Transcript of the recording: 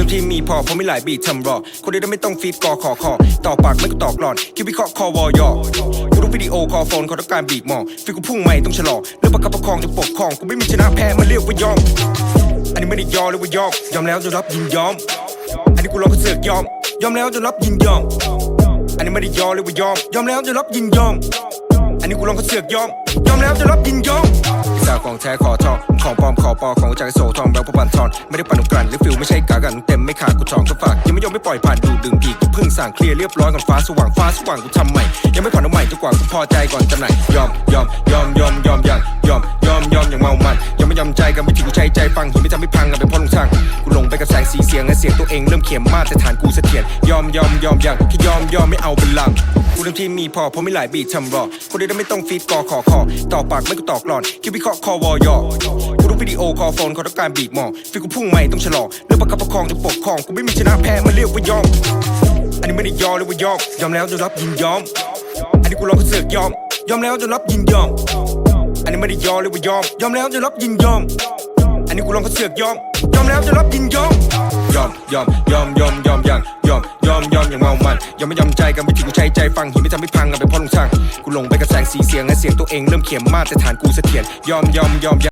เต็มที่มีพอเพราะไม่หลายบีททำรอ คนเดียวไม่ต้องฟีดกอขอคอต่อปากไม่ก็ตอกหลอน คิดวิเคราะห์คอวอยอกูรู้วิดีโอคอโฟนเขาต้องการบีบหมองฟีกูพุ่งไม่ต้องชะลอเรื่องประคับประคองจะปกครองกูไม่มีชนะแพ้มาเรียกว่ายอม อันนี้ไม่ได้ยอมเลยว่ายอมยอมแล้วจนรับยินยอม อันนี้กูลองก็เสือกยอม ยอมแล้วจนรับยินยอม อันนี้ไม่ได้ยอมเลยว่ายอม ยอมแล้วจนรับยินยอม อันนี้กูลองก็เสือกยอม ยอมแล้วจนรับยินยอมข่าของแท้ขอทองของปลอมขอปอของจากโสทองแบบพปันทอนไม่ได้ปั่นกันหรือฟิลไม่ใช่กากัน เต็มไม่ขาดกูทองก็ฝากยังไม่ยอมไม่ปล่อยผ่านดูดึงผีกูเพิ่งสั่งเคลียร์เรียบร้อยก่อนฟ้าสว่างฟ้าสว่างกูทำใหม่ยังไม่ผ่อนเอาใหม่จนกว่ากูพอใจก่อนจำหน่ายยอมยอมยอมยอมยอมยังยอมยอมยอมอย่างเมามันยังไม่ยอมใจกันไม่ถึงกูใช้ใจฟังหินไม่ทำให้พังกันเป็นพ่อลงช่างกูลงไปกับแสงสีเสียงและเสียงตัวเองเริ่มเข็มมากแต่ฐานกูเสถียรยอมยอมยอมยังแค่ยอมยอมไม่เอาเป็นลังกูเต็มที่มีพอเพราะไม่หลายบีททำรอคนเดียวไม่ต้องฟีดกอขอคอต่อปากไม่ก็ตอกหลอนคิดวิเคราะห์คอวอยอ วิดีโอคอโฟนเขาต้องการบีบมองฟีกูพุ่งไม่ต้องชะลอเรื่องประคับประคองจะปกครองกูไม่มีชนะแพ้มาเรียกว่ายอม อันนี้ไม่ได้ยอมเลยกว่ายอมยอมแล้วจนรับยินยอม อันนี้กูลองก็เสือกยอม ยอมแล้วจนรับยินยอม อันนี้ไม่ได้ยอมเลยกว่ายอม ยอมแล้วจนรับยินยอม อันนี้กูลองก็เสือกยอม ยอมแล้วจนรับยินยอมยอมยอมยอมยอมยอมอย่างยอมยอมยอมอย่างเมามันยังไม่ยอมใจกันไม่ถึงกูใช้ใจฟังหินไม่ทำให้พังกันเป็นพ่อลงช่างกูลงไปกับแสงสีเสียงและเสียงตัวเองเริ่มเข็มมากแต่ฐานกูเสถียรยอมยอมยอม